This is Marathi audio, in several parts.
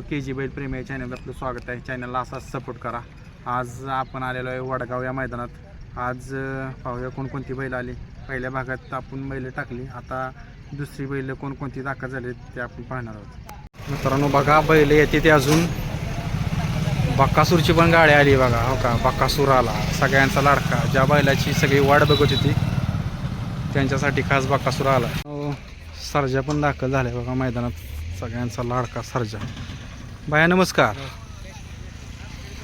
के जी बैल प्रेमी या चॅनलला आपलं स्वागत आहे. चॅनलला असाच सपोर्ट करा. आज आपण आलेलो आहे वडगाव या मैदानात. आज पाहूया कोणकोणती बैल आली. पहिल्या भागात आपण बैल टाकली. आता दुसरी बैल कोणकोणती दाखल झाली ते आपण पाहणार आहोत. मित्रांनो बघा बैल येते ते अजून. बक्कासूरची पण गाडी आली बघा. हो का? बक्कासूर आला. सगळ्यांचा लाडका. ज्या बैलाची सगळी वाट बघत होती त्यांच्यासाठी खास बक्कासूर आला. अं, सर्जा पण दाखल झाल्या बघा मैदानात. सगळ्यांचा लाडका सर्जा. बाया नमस्कार.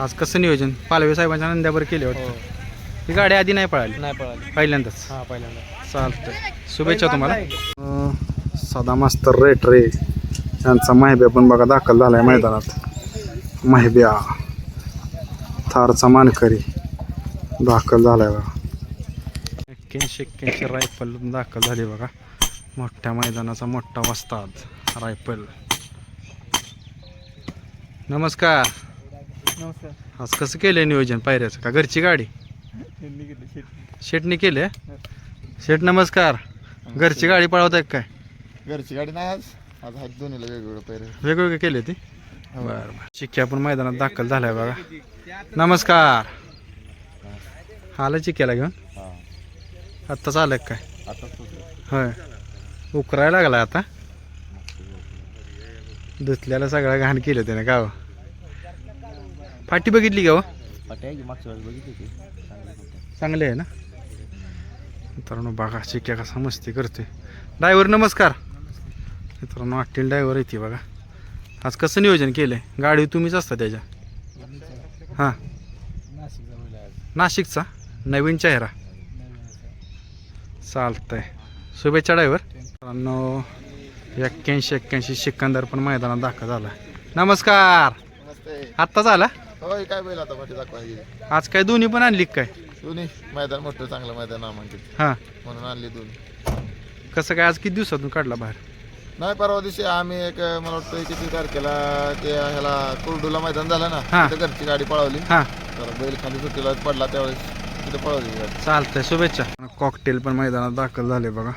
आज कसं नियोजन? पालवे साहेबांच्या नंद्यावर केले वाटतं. ही. गाडी आधी नाही पळाली? नाही पळाली. पहिल्यांदाच? हा पहिल्यांदा चालतंय. शुभेच्छा तुम्हाला. अं, सदा मास्तर रेट रे. यांचा माहिब्या पण बघा दाखल झालाय मैदानात. माहिब्या. थारचा मानकरी. दाखल झालाय बघा. एक्क्याऐंशी एक्क्याऐंशी रायफल दाखल झाली बघा. मोठ्या मैदानाचा मोठा वस्ताद रायफल. नमस्कार. नमस्कार. आज कसं केलंय नियोजन पायऱ्याचं? का घरची गाडी? शेटने केले शेट नमस्कार. घरची गाडी पळवताय काय? घरची गाडी नाही आज. आज आहेत दोन्हीला वेगवेगळं पैरे वेगवेगळे केले ते? बरं बरं. चिक्क्या पण मैदानात दाखल झालाय बघा. नमस्कार. आलं चिक्क्याला घेऊन? हा. आत्ताच आलं काय? आता होय. उकरायला लागला आता? धुतल्याला सगळं घाण केलं त्याने गाव फाटी बघितली का हो? बघितली चांगले आहे ना? मित्रांनो बघा चिक्या कसा मस्ती करते ड्रायव्हर नमस्कार. मित्रांनो अट्टील ड्रायव्हर येते बघा. आज कसं नियोजन केलं आहे गाडी तुम्हीच असता त्याच्या? हां. नाशिकचा? नवीन चेहरा. चालतंय. शुभेच्छा ड्रायव्हर मित्रांनो एक्क्याऐंशी एक्क्याऐंशी सिकंदर पण मैदानात दाखल झाला. नमस्कार. नमस्ते. आत्ताच आला होय काय बैल आता दाखवायची आज काय दोन्ही पण आणली काय? दोन्ही. मैदान मोठं चांगलं मैदान नामांकित हां. म्हणून आणली दोन्ही. कसं काय आज किती दिवसातून काढला बाहेर? नाही परवा दिवशी आम्ही एक मला वाटतं किती तारखेला ते ह्याला कुर्डूला मैदान झालं ना. तिथं घरची गाडी पळवली. हां. तर बैल खाली सुट्टीला पडला त्यावेळेस तिथे पळवली चालतंय शुभेच्छा. कॉकटेल पण मैदानात दाखल झाले बघा.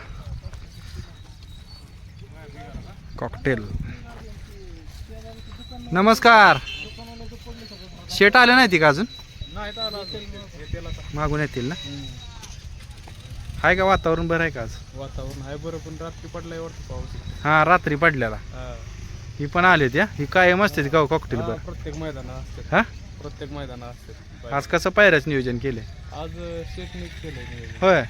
कॉकटेल. नमस्कार. शेट आले नाही ती का अजून? मागून येतील ना? आहे का वातावरण बरं आहे का आज? वातावरण आहे बरं पण रात्री पडलाय वाटतं पाऊस. हा रात्री पडलेला. ही. पण आले त्या ही? कायम असते का कॉकटेल बरं? प्रत्येक मैदानात असते. हा? प्रत्येक मैदानात असते. आज कसं पायऱ्याच नियोजन केले आज शेटनीच केलंय होय.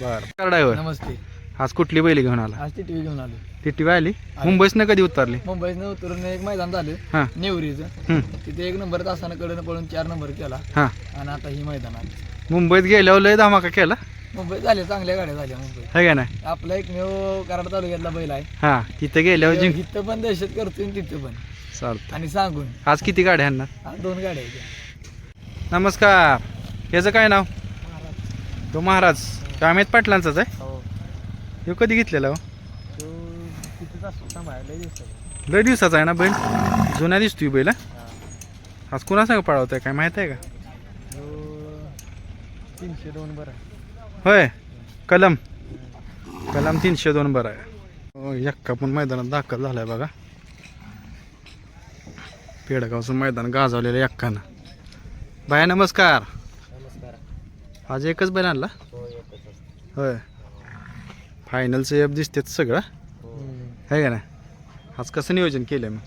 बरं. ड्रायव्हर नमस्ते. आज कुठली बैल घेऊन आला? आज ती टीव्ही घेऊन आलो. ती टी आली? मुंबईसनं कधी उतरली? मुंबईतनं उतरून एक मैदान झालं. हां. नेवरीचं. हम्म. तिथे एक नंबर तासानं कडनं पळून चार नंबर केला. हां. आणि आता ही मैदान आली मुंबईत गेल्यावर लय धमाका केला? मुंबईत झाले चांगल्या गाड्या झाल्या मुंबईत. है का नाही? आपला एकमेव कराड तालुक्यातला बैल आहे. हा तिथे गेल्यावर जिंक इथं पण दहशत करतोय आणि तिथं पण. चालतं आणि सांगून. आज किती गाड्या आणणार? आज दोन गाड्या आहेत. नमस्कार. याचं काय नाव? तो महाराज. तो अमित पाटलांचाच आहे? हो. तो कधी घेतलेला हो? तो तिथेच असतो सांभाळायला दिसतो लय दिवसाचा. आहे ना बैल? जुना दिसतोय बैल हा? आज कुणा सांग पळवतोय? काय माहीत आहे का? तीनशे दोन बरं होय? कलम? कलम तीनशे दोन बरं आहे. हो, एक्का पण मैदानात दाखल झालाय बघा. पेडगावचं मैदान गाजवलेलं एक्कानं बाया नमस्कार. नमस्कार. आज एकच बैल आणला? हो येतच असतं होय. फायनलचं एप दिसतेच सगळं. आहे का नाही? आज कसं नियोजन केलं मग?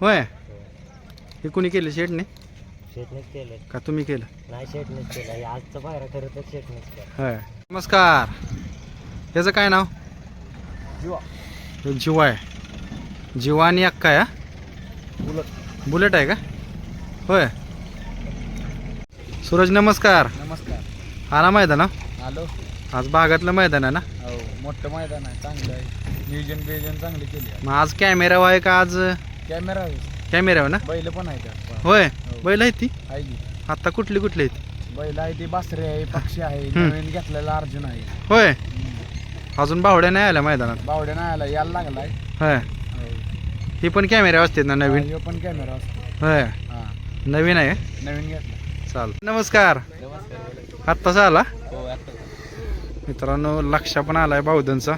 होय हे. कुणी केलं शेटने? शेटनेच केलं का तुम्ही केलं? नाही शेटनेच केलं. आजचं पायरा खरं तर शेटनेच केलं. होय. नमस्कार. याचं काय नाव? जीवा. हे जिवा आहे जिवा आणि अक्का आहे हा? बुलट. बुलेट आहे का? होय. सूरज नमस्कार. नमस्कार. आला मैदान हा? आलो. आज भागातलं मैदान आहे ना? हो मोठं मैदान आहे चांगलं आहे. नियोजन बियोजन चांगली केली आहे मग आज कॅमेरा आहे का आज? कॅमेरा कॅमेरा ना? बैल पण आहे त्या होय? बैल आहे ती? आहे की? आता कुठली कुठली आहेत? बैल आहे ती बासरे आहे पक्षी आहे. नवीन घेतलेला अर्जुन आहे. होय? अजून बावड्या नाही आल्या मैदानात? बावड्या नाही आला यायला लागलाय. होय. ही. पण कॅमेरा असते ना नवीन? ह्यो पण कॅमेरा असतो. होय. हा. नवीन आहे? नवीन घेतला. चाल नमस्कार. नमस्कार. आत्ताच आला? हो आता मित्रांनो लक्षा पण आलाय बावधनचा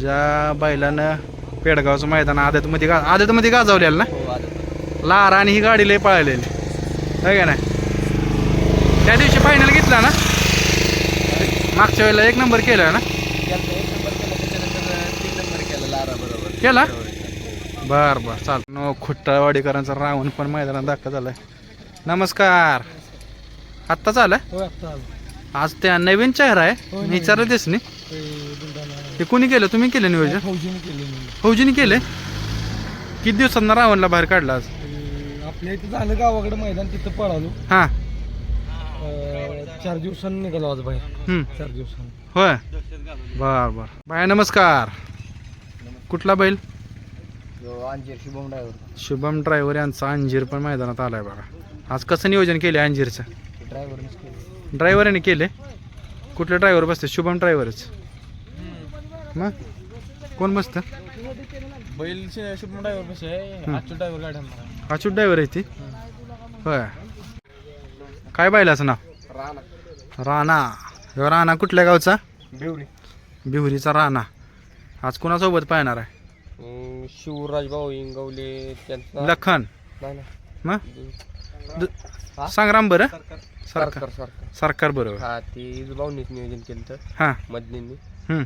ज्या बैलानं पेडगावचं मैदान आदतमध्ये गा आदतमध्ये गाजवलेलं ना? हो लारा आणि ही गाडी लय पळालेली. आहे का नाही? त्या दिवशी फायनल घेतला ना? मागच्या वेळेला एक नंबर केला ना? केलं एक नंबर केला त्याच्यानंतर तीन नंबर केला लारा बरोबर. केला? बर बर चाल नो खुट्टावाडीकरांचा रावण पण मैदानात दाखल झालाय. नमस्कार. आत्ताच आलाय? हो आता आज त्या नवीन चेहरा आहे. विचारलं तेच नाही हे कोणी केलं? तुम्ही केलं नियोजन? फौजीने केले मी फौजीने केले किती दिवसांना रावणला बाहेर काढला आज? आपल्या इथं झालं गावाकडे मैदान तिथं पळालो. हां. अं, चार दिवसांनी निघालो आज बाहेर. हम्म. चार दिवसांनी. होय. बर बर. बाय नमस्कार. कुठला बैल? अंजीर शुभम ड्रायव्हर शुभम ड्रायव्हर यांचा अंजीर पण मैदानात आलाय बघा. आज कसं नियोजन केले अंजीरचं? ड्रायव्हरनेच केलं ड्रायव्हरने केले. कुठले ड्रायव्हर बसते शुभम ड्रायव्हरच मग? कोण बसतं? बैल शुभम ड्रायव्हर आजच्या ड्रायव्हर गाडी आहे. ती? होय. काय बैलाचं नाव? राणा. राणा. राणा कुठल्या गावचा? बिवरी. बिहुरीचा राणा. आज कोणासोबत पाहणार आहे? शिवराज भाऊ इंगवले त्यांचा लखन. मग? दु- हा? संग्राम बरं. सरकार. सरकार. सरकार सरकार. बरोबर. हा ते भाऊनीच नियोजन केलं तर हां. हम्म.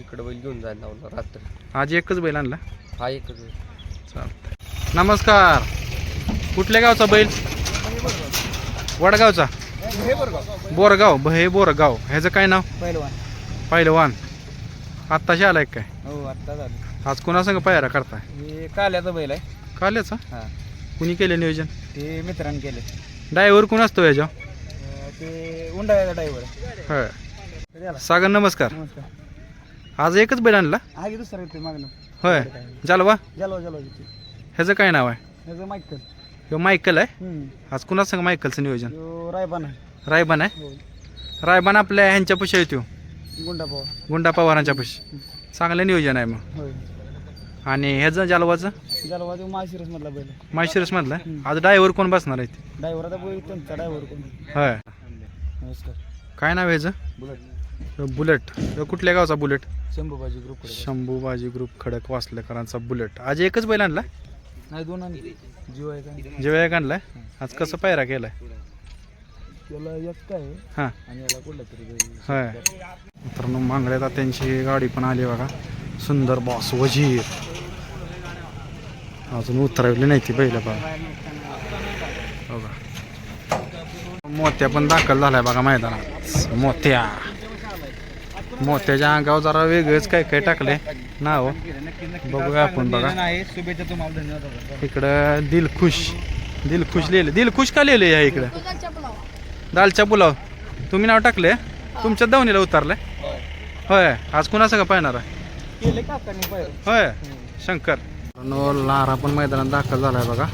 इकडं बैल घेऊन जायला लावलं रात्री. आज एकच बैल आणला? हा एकच बैल. चालतंय. नमस्कार. कुठल्या गावचा बैल? वडगावचा. बोरगाव भये बोरगाव. ह्याचं काय नाव? पहिलवान पहिलवान आत्ताशी आलाय काय? हो आत्ता झालं आज कोणासंग पायरा करताय? हे काल्याचा बैल आहे. काल्याचा? हा. कुणी केले नियोजन? ते मित्रांनी केले. ड्रायव्हर कोण असतो याच्या ते उंडाळ्याचा ड्रायव्हर आहे. सागर नमस्कार. नमस्कार. आज एकच बैल आणला? हा दुसरा येते मागणं. होय. जालवा? जालो जालो ह्याचं काय नाव आहे? त्याचं मायकल. ह्यो मायकल आहे? आज कुणासंग मायकलचं नियोजन? तो रायबान आहे. रायबान आहे? हो रायबान आपल्या ह्यांच्या पशी येतो गुंडा पवार. गुंडा पवारांच्या पशी. चांगलं नियोजन आहे मग. होय. आणि ह्याचं जालवाचं? जालो तो माशिरस मधला बैल. मधलं? आहे? आज ड्रायव्हर कोण बसणार आहे? ड्रायव्हर आता बैल त्यांचा ड्रायव्हर कोण होय. नमस्कार. काय नाव आहे ह्याचं? बुलेट. बुलेट. कुठल्या गावचा bullet? Shambhubaji group Shambhubaji group Khadak वासलेकरांचा bullet. आज एकच बैल आणला? नाही दोन आणि जीव आहे का जेव्हा एक आणलाय आज कसं पायरा केलाय? त्याला एक काय आहे. हां. आणि याला कुठला तरी बैल. होय. मित्रांनो मांगड्यात त्यांची गाडी पण आली बघा. सुंदर बॉस वजीर. अजून उतरवली नाही ती पहिलं बघा बघा. मोत्या पण दाखल झालाय बघा मैदानात. मोत्या. मोत्याच्या अंगावर जरा वेगळंच काय काय टाकले नाव? बघूया आपण बघा. आहे शुभेच्छा तुम्हाला धन्यवाद इकडं दिलखुश. दिलखुश लिहिले दिलखुश का लिहिले या इकडं? दालच्या पुलाव. तुम्ही नाव टाकले तुमच्या दावणीला उतरलंय? होय. आज कुणाचं का पाहणार होय. शंकर. लारा पण मैदानात दाखल झाला आहे बघा.